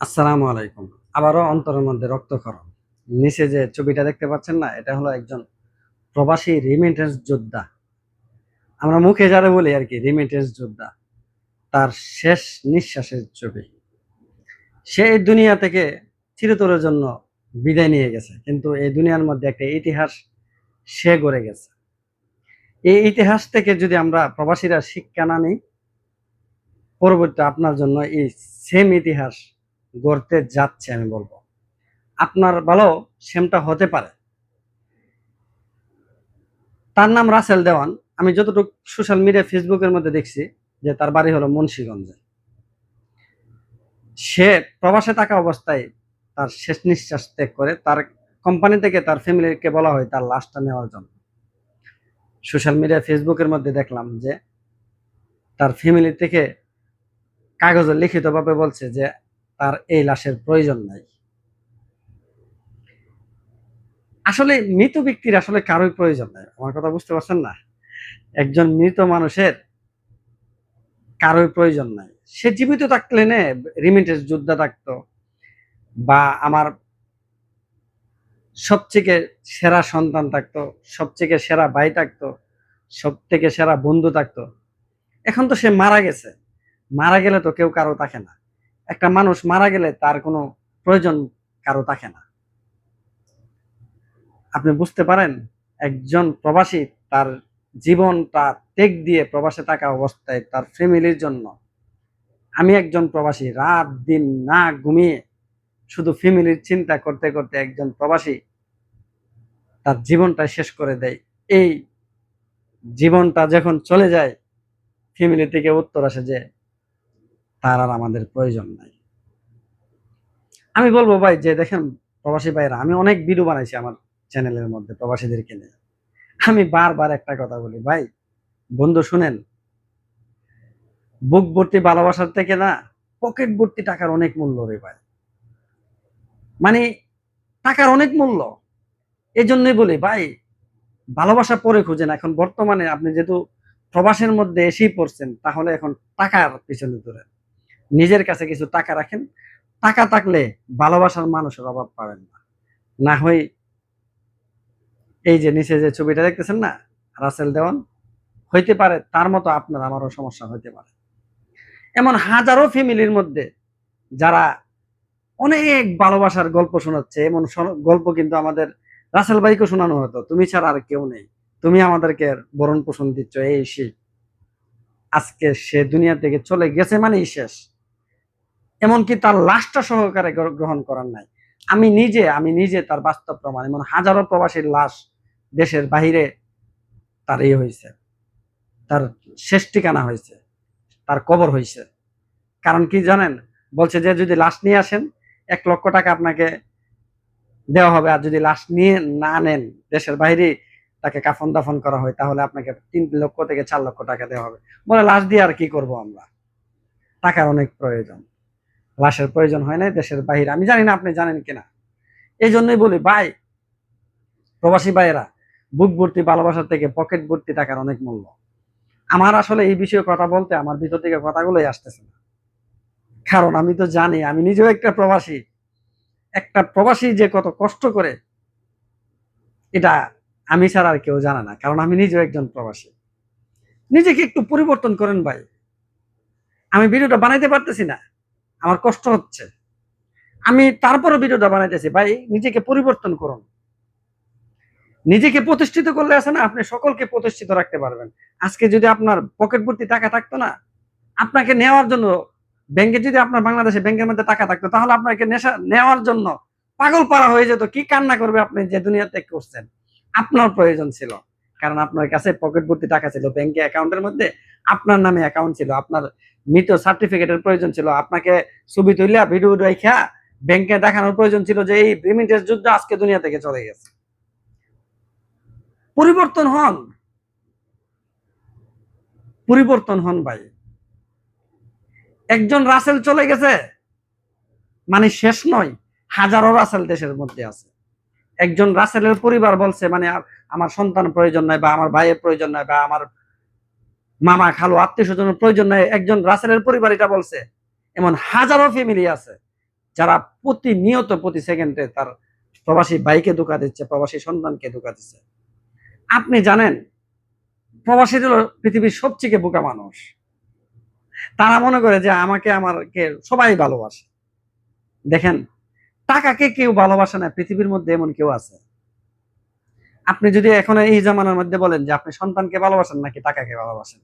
আসসালামু আলাইকুম। আবারও অন্তরের মধ্যে রক্তক্ষরণ। নিচে যে ছবিটা দেখতে পাচ্ছেন না, এটা হলো একজন প্রবাসী রিমিটেন্স যোদ্ধা। আমরা মুখে যারা বলি আর কি রিমিটেন্স যোদ্ধা। তার শেষ নিঃশ্বাসের ছবি। সে এই দুনিয়া থেকে চিরতরের জন্য বিদায় নিয়ে গেছে, কিন্তু এই দুনিয়ার মধ্যে একটা ইতিহাস সে গড়ে গেছে। এই ইতিহাস থেকে যদি আমরা প্রবাসীরা শিক্ষা না নিই, পরবর্তী আপনার জন্য এই সেম ইতিহাস গড়তে যাচ্ছে, আমি বলব। আপনার ভালো সেমটা হতে পারে। তার নাম রাসেল দেওয়ান। আমি যতটুকু সোশ্যাল মিডিয়া, ফেসবুকের মধ্যে দেখছি যে তার বাড়ি হলো মুন্সিগঞ্জে। সে প্রবাসে থাকা অবস্থায় তার শেষ নিঃশ্বাস ত্যাগ করে, তার কোম্পানি থেকে তার ফ্যামিলিকে বলা হয় তার লাশটা নেওয়ার জন্য। সোশ্যাল মিডিয়া, ফেসবুকের মধ্যে দেখলাম যে তার ফ্যামিলি থেকে কাগজে লিখিতভাবে বলছে যে তার এই লাশের প্রয়োজন নাই। আসলে মৃত ব্যক্তির আসলে কারোই প্রয়োজন নাই। আমার কথা বুঝতে পারছেন না? একজন মৃত মানুষের কারোই প্রয়োজন নাই। সে জীবিত থাকলে নে যোদ্ধা থাকতো, বা আমার সবথেকে সেরা সন্তান থাকতো, সবথেকে সেরা ভাই থাকতো সব থেকে সেরা বন্ধু থাকতো। এখন তো সে মারা গেছে। মারা গেলে তো কেউ কারও থাকে না। একটা মানুষ মারা গেলে তার কোনো প্রয়োজন কারও থাকে না। আপনি বুঝতে পারেন, একজন প্রবাসী তার জীবনটা টেক দিয়ে প্রবাসে থাকা অবস্থায় তার ফ্যামিলির জন্য। আমি একজন প্রবাসী, রাত দিন না ঘুমিয়ে শুধু ফ্যামিলির চিন্তা করতে করতে একজন প্রবাসী তার জীবনটা শেষ করে দেয়। এই জীবনটা যখন চলে যায়, ফ্যামিলি থেকে উত্তর আসে যে তার আর আমাদের প্রয়োজন নাই। আমি বলব ভাই যে দেখেন প্রবাসী ভাইরা, আমি অনেক ভিডিও বানাইছি আমার চ্যানেলের মধ্যে প্রবাসীদেরকে নিয়ে। আমি বারবার একটা কথা বলি, ভাই, বন্ধু শুনেন, বুক ভর্তি ভালোবাসার থেকে না পকেট ভর্তি টাকার অনেক মূল্য রে ভাই। মানে টাকার অনেক মূল্য। এই জন্যই বলি ভাই, ভালোবাসা পরে খুঁজেন। এখন বর্তমানে আপনি যেহেতু প্রবাসের মধ্যে এসেই পড়ছেন, তাহলে এখন টাকার পিছনে ধরেন নিজের কাছে কিছু টাকা রাখেন, টাকা থাকলে ভালোবাসার মানুষের অভাব পাবেন না। না হয় এই যে নিচে যে ছবিটা দেখতেছেন না, রাসেল দেওয়ান, হইতে পারে তার মতো আপনার আমারও সমস্যা হইতে পারে। এমন হাজারো ফ্যামিলির মধ্যে যারা অনেক ভালোবাসার গল্প শোনাচ্ছে, এমন গল্প কিন্তু আমাদের রাসেল ভাইকে শোনানো হতো, তুমি ছাড়া আর কেউ নেই। তুমি আমাদেরকে বরণ পোষণ দিচ্ছ, এই সেই। আজকে সে দুনিয়া থেকে চলে গেছে মানেই শেষ। এমনকি তার লাশটা সহকারে গ্রহণ করার নাই। আমি নিজে আমি নিজে তার বাস্তব প্রমাণ, এমন হাজারো প্রবাসীর লাশ দেশের বাহিরে তার ইয়ে হয়েছে, তার শেষ ঠিকানা হয়েছে, তার কবর হয়েছে। কারণ কি জানেন? বলছে যে যদি লাশ নিয়ে আসেন, এক লক্ষ টাকা আপনাকে দেওয়া হবে। আর যদি লাশ নিয়ে না নেন, দেশের বাইরে তাকে কাফন দাফন করা হয়, তাহলে আপনাকে তিন লক্ষ থেকে চার লক্ষ টাকা দেওয়া হবে। বলে লাশ দিয়ে আর কি করব আমরা? টাকার অনেক প্রয়োজন। লাশের প্রয়োজন হয় না দেশের বাহিরে। আমি জানি না আপনি জানেন কিনা। এই জন্যই বলি, ভাই, প্রবাসী ভাইয়েরা, বুক ভর্তি ভালোবাসার থেকে পকেট ভর্তি টাকার অনেক মূল্য। আমার আসলে এই বিষয়ে কথা বলতে আমার ভিতর থেকে কথাগুলোই আসতেছে না। কারণ আমি তো জানি, আমি নিজেও একটা প্রবাসী। একটা প্রবাসী যে কত কষ্ট করে, এটা আমি ছাড়া আর কেউ জানে না, কারণ আমি নিজেও একজন প্রবাসী। নিজেকে একটু পরিবর্তন করেন ভাই। আমি ভিডিওটা বানাইতে পারতেছি না। আমার কষ্ট হচ্ছে। আমি তারপরে ভিডিওটা বানাইতেছি, ভাই, নিজেকে পরিবর্তন করুন। নিজেকে প্রতিষ্ঠিত করলে আছে না, আপনি সকলকে প্রতিষ্ঠিত রাখতে পারবেন। আজকে যদি আপনার পকেট ভর্তি টাকা থাকতো না, আপনাকে নেওয়ার জন্য, ব্যাংকে যদি আপনার বাংলাদেশে ব্যাংকের মধ্যে টাকা থাকতো, তাহলে আপনাকে নেশা, নেওয়ার জন্য পাগল পাড়া হয়ে যেত। কি কান্না করবে আপনি যে দুনিয়াতে করছেন? আপনার প্রয়োজন ছিল। কারণ আপনার কাছে পকেট ভর্তি টাকা ছিল ব্যাংকে অ্যাকাউন্টের মধ্যে আপনার নামে অ্যাকাউন্ট ছিল, আপনার মৃত সার্টিফিকেটের প্রয়োজন ছিল। আপনাকে ছবি তুলিয়া ভিডিও রেখা ব্যাংকে দেখানোর প্রয়োজন ছিল যে এই রিমিটেন্স যুদ্ধ আজকে দুনিয়া থেকে চলে গেছে। পরিবর্তন হন। পরিবর্তন হন ভাই। একজন রাসেল চলে গেছে মানে শেষ নয়, হাজারো রাসেল দেশের মধ্যে আছে। একজন রাসেলের পরিবার বলছে মানে আমার সন্তান প্রয়োজন নাই বা আমার ভাইয়ের প্রয়োজন নাই বা আমার মামা খালু আত্মীয় স্বজনের প্রয়োজন নাই। একজন রাসেলের পরিবার এটা বলছে। এমন হাজারো ফ্যামিলি আছে যারা প্রতিনিয়ত প্রতি সেকেন্ডে তার প্রবাসী বাইকে ধোকা দিচ্ছে, প্রবাসী সন্তানকে ধোকা দিচ্ছে। আপনি জানেন, প্রবাসী হলো পৃথিবীর সবচেয়ে বোকা মানুষ। তারা মনে করে যে আমাকে আমাকে সবাই ভালোবাসে। দেখেন টাকাকে কেউ ভালোবাসে না, পৃথিবীর মধ্যে এমন কেউ আছে? আপনি যদি এখন এই জামানার মধ্যে বলেন যে আপনি সন্তানকে ভালোবাসেন নাকি টাকাকে ভালোবাসেন?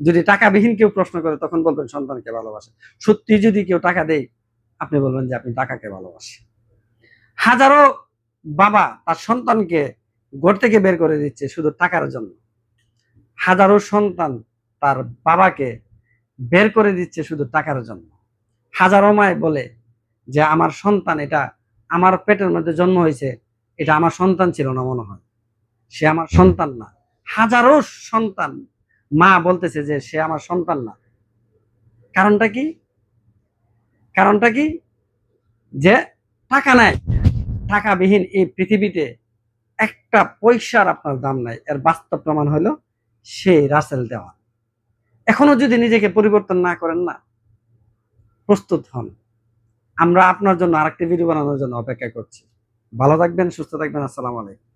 যদি টাকাবিহীন কেউ প্রশ্ন করে, তখন বলবেন সন্তানকে ভালোবাসেন সত্যি যদি কেউ টাকা দেয়, আপনি বলবেন যে আপনি টাকাকে ভালোবাসেন। হাজারো বাবা তার সন্তানকে ঘর থেকে বের করে দিচ্ছে শুধু টাকার জন্য। হাজারো সন্তান তার বাবাকে বের করে দিচ্ছে শুধু টাকার জন্য। হাজারো মায় বলে যে আমার সন্তান এটা আমার পেটের মধ্যে জন্ম হয়েছে, এটা আমার সন্তান ছিল না মনে হয়। সে আমার সন্তান না। হাজারো সন্তান মা বলতেছে যে সে আমার সন্তান না। কারণটা কি? কারণটা কি? যে টাকা নাই। টাকাবিহীন এই পৃথিবীতে একটা পয়সার আপনার দাম নাই। এর বাস্তব প্রমাণ হলো সেই রাসেল দেওয়া এখনও যদি নিজেকে পরিবর্তন না করেন না, প্রস্তুত হন। আমরা আপনার জন্য আরেকটি ভিডিও বানানোর জন্য অপেক্ষা করছি। ভালো থাকবেন, সুস্থ থাকবেন, আসসালামু আলাইকুম।